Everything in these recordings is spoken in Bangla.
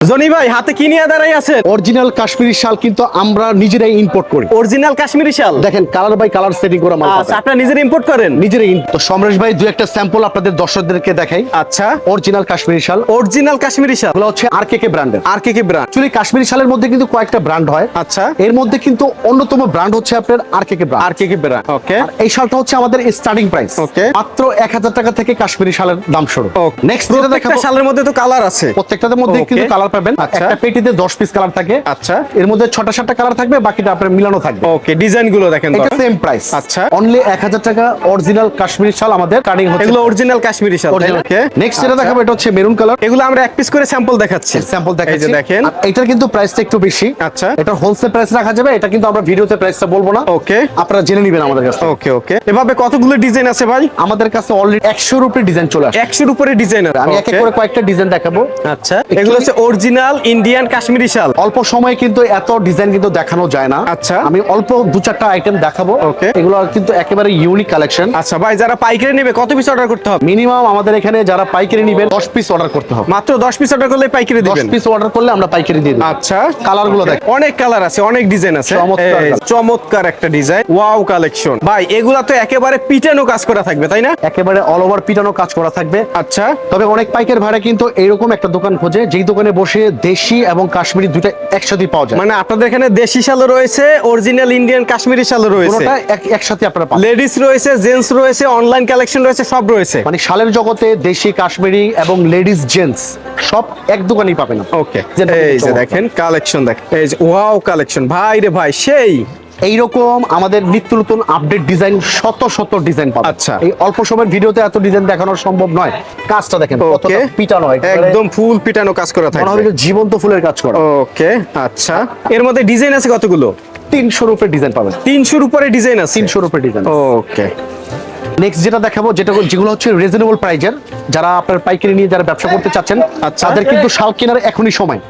জনি ভাই হাতে কি নিয়ে দাঁড়াই আছেন? অরিজিনাল কাশ্মীরি শাল কিন্তু আমরা নিজেরাই ইম্পোর্ট করি। অরিজিনাল কাশ্মীরি শাল? দেখেন কালার বাই কালার সেটিং করা মাল আচ্ছা আপনারা নিজের ইম্পোর্ট করেন? নিজেরাই তো সমরেশ ভাই দু একটা স্যাম্পল আপনাদের দর্শকদেরকে দেখাই। আচ্ছা। অরিজিনাল কাশ্মীরি শাল। অরিজিনাল কাশ্মীরি শাল? হচ্ছে ব্র্যান্ডের ব্র্যান্ড অ্যাকচুয়ালি কাশ্মীরি শালের মধ্যে কিন্তু কয়েকটা ব্র্যান্ড হয়। আচ্ছা। এর মধ্যে কিন্তু অন্যতম ব্র্যান্ড হচ্ছে আপনার আর কে কে ব্র্যান্ড আর কি কি ব্র্যান্ড ওকে এই শালটা হচ্ছে আমাদের স্টার্টিং প্রাইস Okay. মাত্র এক হাজার টাকা থেকে কাশ্মীরি শালের দাম শুরু। নেক্সট যেটা দেখাবো শালের মধ্যে তো কালার আছে। প্রত্যেকটার মধ্যে কিন্তু কালার পাবেন আচ্ছা। একটা পেটিতে দশ পিস কালার থাকে। আচ্ছা। এর মধ্যে ছটা সাতটা কালার থাকবে বাকিটা আপনার মিলানো থাকবে। ওকে ডিজাইনগুলো দেখেন এটা সেম প্রাইস আচ্ছা। অনলি এক হাজার টাকা অরিজিনাল কাশ্মীরি শাল আমাদের কাটিং হচ্ছে। এগুলো অরিজিনাল কাশ্মীরি শাল ওকে নেক্সট যেটা দেখাবো এটা হচ্ছে মেরুন কালার এগুলো আমরা এক পিস করে স্যাম্পল দেখাচ্ছি। স্যাম্পল এই দেখাচ্ছি। যে দেখেন এটার কিন্তু প্রাইসটা একটু বেশি। আচ্ছা। এটা হোলসেল প্রাইস রাখা যাবে এটা কিন্তু আমরা ভিডিওতে প্রাইসটা বলব না। ওকে আপনারা জেনে নেবেন আমাদের কাছে ওকে ওকে এভাবে কতগুলো ডিজাইন আছে ভাই? আমাদের কাছে অলরেডি একশোর উপরে ডিজাইন চলে আসে একশোর উপরে ডিজাইন আমি এক এক করে কয়েকটা ডিজাইন দেখাবো। আচ্ছা। এগুলো হচ্ছে অরিজিনাল ইন্ডিয়ান কাশ্মীরি শাল। অল্প সময়ে কিন্তু এত ডিজাইন কিন্তু দেখানো যায় না। আচ্ছা। আমি অল্প দু চারটা আইটেম দেখাবো। Okay. এগুলো কিন্তু একেবারে ইউনিক কালেকশন আচ্ছা ভাই যারা পাইকারি নেবে কত পিস অর্ডার করতে হবে? মিনিমাম আমাদের এখানে যারা পাইকারি নিবেন দশ পিস অর্ডার করতে হবে। মাত্র দশ পিস অর্ডার করলে পাইকারি দিবেন? পিস অর্ডার করলে আমরা পাইকারি দিয়ে দিই আচ্ছা। কালারগুলো দেখ অনেক কালার আছে অনেক ডিজাইন আছে। চমৎকার একটা ডিজাইন ওয়াও কালেকশন ভাই এগুলা তো একেবারে পিটানো কাজ করা থাকবে তাই না? একেবারে অল ওভার পিটানো কাজ করা থাকবে। আচ্ছা। তবে অনেক পাইকার ভাড়া কিন্তু এরকম একটা দোকান খোঁজে যেই দোকানে বসে দেশি এবং কাশ্মীরি দুটো একসাথে পাওয়া যায়। মানে আপনাদের এখানে দেশি শালও রয়েছে অরিজিনাল ইন্ডিয়ান কাশ্মীরি শালও রয়েছে। পুরোটা একসাথে আপনারা পাবেন। লেডিস রয়েছে জেন্টস রয়েছে অনলাইন কালেকশন রয়েছে সব রয়েছে। মানে শালের জগতে দেশি কাশ্মীরি এবং লেডিস জেন্টস সব এক দোকানেই পাবেন। ওকে এই যে দেখেন কালেকশন দেখেন এই যে ওয়াও কালেকশন ভাই রে ভাই সেই। এইরকম আমাদের নিত্য নতুন আপডেট ডিজাইন শত শত ডিজাইন পাবেন আচ্ছা। এই অল্প সময়ের ভিডিওতে এত ডিজাইন দেখানো সম্ভব নয়। কাজটা দেখেন কতটা পিটানো একদম ফুল পিটানো কাজ করা মনে হবে জীবন্ত ফুলের কাজ করা। ওকে আচ্ছা। এর মধ্যে ডিজাইন আছে কতগুলো? তিনশোর উপরে ডিজাইন পাবেন। তিনশোর উপরে ডিজাইন আছে? তিনশোর উপরে ডিজাইন ওকে নেক্সট যেটা দেখাবো যেটা যেগুলো হচ্ছে রিজনেবল প্রাইজের যারা আপনার পাইকারি নিয়ে যারা ব্যবসা করতে চাচ্ছেন আচ্ছা। তাদের কিন্তু শাল কেনার এখনই সময়।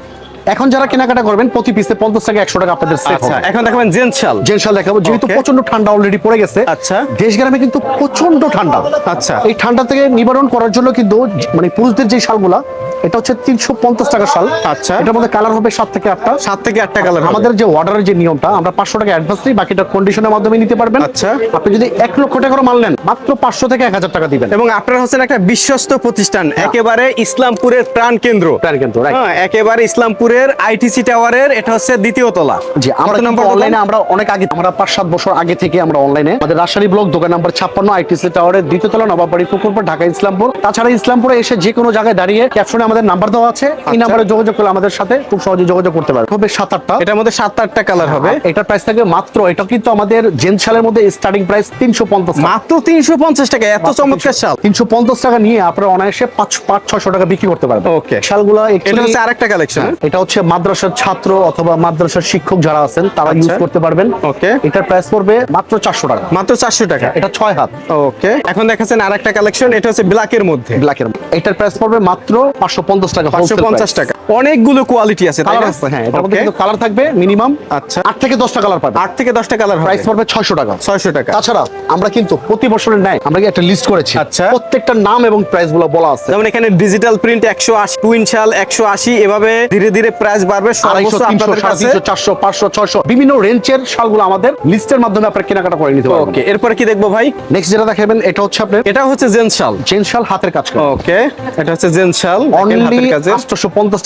এখন যারা কেনাকাটা করবেন প্রতি পিসে পঞ্চাশ টাকা একশো টাকা আপনাদের সেভ আচ্ছা হবে। এখন দেখাবেন জেন্টস শাল জেন শাল দেখাবো যেহেতু প্রচণ্ড ঠান্ডা অলরেডি পড়ে গেছে। আচ্ছা। দেশ গ্রামে কিন্তু প্রচণ্ড ঠান্ডা। আচ্ছা। এই ঠান্ডা থেকে নিবারণ করার জন্য কিন্তু মানে পুরুষদের যে শালগুলা এটা হচ্ছে তিনশো পঞ্চাশ টাকা শাল। আচ্ছা। এটার মধ্যে কালার হবে সাত থেকে আটটা। সাত থেকে আটটা কালার আমাদের যে অর্ডারের যে নিয়মটা আমরা পাঁচশো টাকা অ্যাডভান্স দিই বাকিটা কন্ডিশনের মাধ্যমে নিতে পারবেন। আচ্ছা। আপনি যদি এক লক্ষ টাকার মাল নেন মাত্র পাঁচশো থেকে এক হাজার টাকা দিবেন। এবং আপনারা হচ্ছেন একটা বিশ্বস্ত প্রতিষ্ঠান একেবারে ইসলামপুরের প্রাণ কেন্দ্র। প্রাণ কেন্দ্র, হ্যাঁ, একেবারে ইসলামপুরের আইটিসি টাওয়ারের এটা হচ্ছে দ্বিতীয় তলা। জি আমরা নাম্বার অনলাইনে আমরা অনেক আগে আমরা পাঁচ সাত বছর আগে থেকে আমরা অনলাইনে আমাদের রাজশাহী ব্লক দোকান নাম্বার ছাপ্পান্ন আইটিসি টাওয়ারের দ্বিতীয় তলা নবাবাড়ি পুকুরপুর ঢাকা ইসলামপুর তাছাড়া ইসলামপুরে এসে যে কোনো জায়গায় দাঁড়িয়ে ক্যাপশনে আমাদের নাম্বার দেওয়া আছে। এই আচ্ছা। নাম্বারে যোগাযোগ করলে আমাদের সাথে খুব সহজে যোগাযোগ করতে পারবে। হবে সাত আটটা। এটার মধ্যে সাত আটটা কালার হবে। এটার প্রাইস থাকবে মাত্র এটা কিন্তু আমাদের জেন্স শালের মধ্যে স্টার্টিং প্রাইস তিনশো পঞ্চাশ মাত্র তিনশো পঞ্চাশ টাকা এত চমৎকার শাল। তিনশো পঞ্চাশ টাকা নিয়ে আপনারা অনায়াসে পাঁচ পাঁচ ছশো টাকা বিক্রি করতে পারবেন। Okay. শালগুলা এটা হচ্ছে আরেকটা কালেকশন হ্যাঁ, এটা হচ্ছে মাদ্রাসার ছাত্র অথবা মাদ্রাসার শিক্ষক যারা আছেন তারা আচ্ছা। ইউজ করতে পারবেন। Okay. এটার প্রাইস পড়বে মাত্র চারশো টাকা। মাত্র চারশো টাকা। এটা ছয় হাত। ওকে। এখন দেখাচ্ছেন আরেকটা কালেকশন এটা হচ্ছে ব্ল্যাকের মধ্যে। ব্ল্যাকের এটার প্রাইস পড়বে মাত্র পাঁচশো পঞ্চাশ টাকা পাঁচশো পঞ্চাশ টাকা। অনেকগুলো কোয়ালিটি আছে তাই না? হ্যাঁ এটার মধ্যে কিন্তু কালার থাকবে মিনিমাম আচ্ছা। আট থেকে দশটা কালার পাবে। আট থেকে দশটা কালার প্রাইস পড়বে ছয়শো টাকা। ছয়শো টাকা। তাছাড়া আমরা কিন্তু প্রতি বছরের ন্যায় আমরা কি একটা লিস্ট করেছি। আচ্ছা। প্রত্যেকটা নাম এবং প্রাইসগুলো বলা আছে। যেমন এখানে ডিজিটাল প্রিন্ট একশো আশি টুইন শাল একশো আশি এভাবে ধীরে ধীরে প্রাইস বাড়বে। সর্বোচ্চ আপনাদের কাছে তিনশো চারশো পাঁচশো ছয়শো বিভিন্ন রেঞ্জের শালগুলো আমাদের লিস্টের মাধ্যমে আপনার কেনাকাটা করে নিতে পারবেন। ওকে এরপরে কি দেখব ভাই? নেক্সট যেটা দেখাবেন এটা হচ্ছে আপনার এটা হচ্ছে জেন্টস শাল জেন শাল হাতের কাজ করা। ওকে এটা হচ্ছে জেন্টস শাল দেখেন অনলি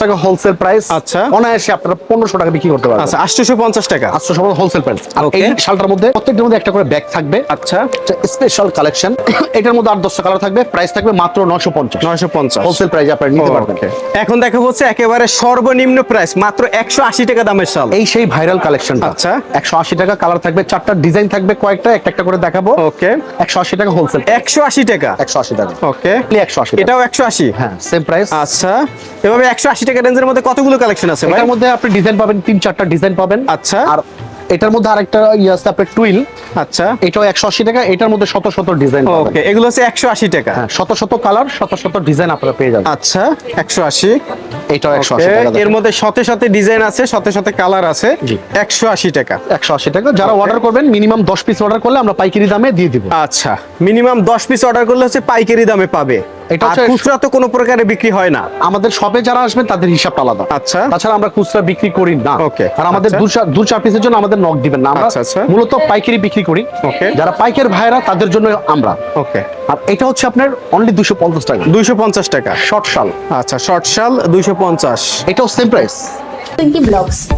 টাকা হোলসেল প্রাইস আচ্ছা। অনায়াসে আপনারা পনেরোশো টাকা বিক্রি করতে পারবেন। আচ্ছা টাকা। হোলসেল প্রাইস আর এই শালটার মধ্যে প্রত্যেকটার মধ্যে একটা করে ব্যাগ থাকবে। আচ্ছা। স্পেশাল কালেকশন এটার মধ্যে আট দশটা কালার থাকবে। প্রাইস থাকবে মাত্র নশো পঞ্চাশ নয়শো পঞ্চাশ হোলসেল প্রাইস আপনারা নিতে পারবেন। এখন দেখা হচ্ছে একেবারে সর্বনিম্ন প্রাইস মাত্র একশো আশি টাকা দামের শাল। এই সেই ভাইরাল কালেকশন আচ্ছা। একশো আশি টাকা কালার থাকবে চারটা ডিজাইন থাকবে কয়েকটা একটা একটা করে দেখাবো। ওকে একশো আশি টাকা হোলসেল একশো আশি টাকা। একশো আশি টাকা। ওকে একশো আশি এটাও একশো আশি? হ্যাঁ সেম প্রাইস আচ্ছা এভাবে একশো আশি টাকা রেঞ্জের মধ্যে কতগুলো কালেকশন আছে এটার মধ্যে আপনি ডিজাইন পাবেন তিন চারটা ডিজাইন পাবেন। আচ্ছা। আর এটার মধ্যে আরেকটা ইয়ে আছে আপনার টুইল আচ্ছা। এটাও একশো আশি টাকা এটার মধ্যে শত শত ডিজাইন ওকে এগুলো হচ্ছে একশো আশি টাকা। হ্যাঁ শত শত কালার শত শত ডিজাইন আপনারা পেয়ে যাবেন। আচ্ছা একশো আশি। এটাও একশো আশি এর মধ্যে শতে শতে ডিজাইন আছে শতে শতে কালার আছে একশো আশি টাকা। একশো আশি টাকা। যারা অর্ডার করবেন মিনিমাম দশ পিস অর্ডার করলে আমরা পাইকারি দামে দিয়ে দিব। আচ্ছা মিনিমাম দশ পিস অর্ডার করলে হচ্ছে পাইকারি দামে পাবে। এটা হচ্ছে- খুচরা তো কোনো প্রকারে বিক্রি হয় না। আমাদের শপে যারা আসবেন তাদের হিসাবটা আলাদা। আচ্ছা। তাছাড়া আমরা খুচরা বিক্রি করি না। Okay, আর আমাদের আচ্ছা। দু চার পিসের জন্য আমাদের নক দিবেন না। আমরা আচ্ছা, আচ্ছা। মূলত পাইকারি বিক্রি করি। Okay. যারা পাইকার ভাইরা তাদের জন্য আমরা। ওকে আর এটা হচ্ছে আপনার অনলি দুশো পঞ্চাশ টাকা। দুইশো পঞ্চাশ টাকা। শর্ট শাল। আচ্ছা শর্ট শাল দুইশো পঞ্চাশ। এটাও সেম প্রাইস ব্লগস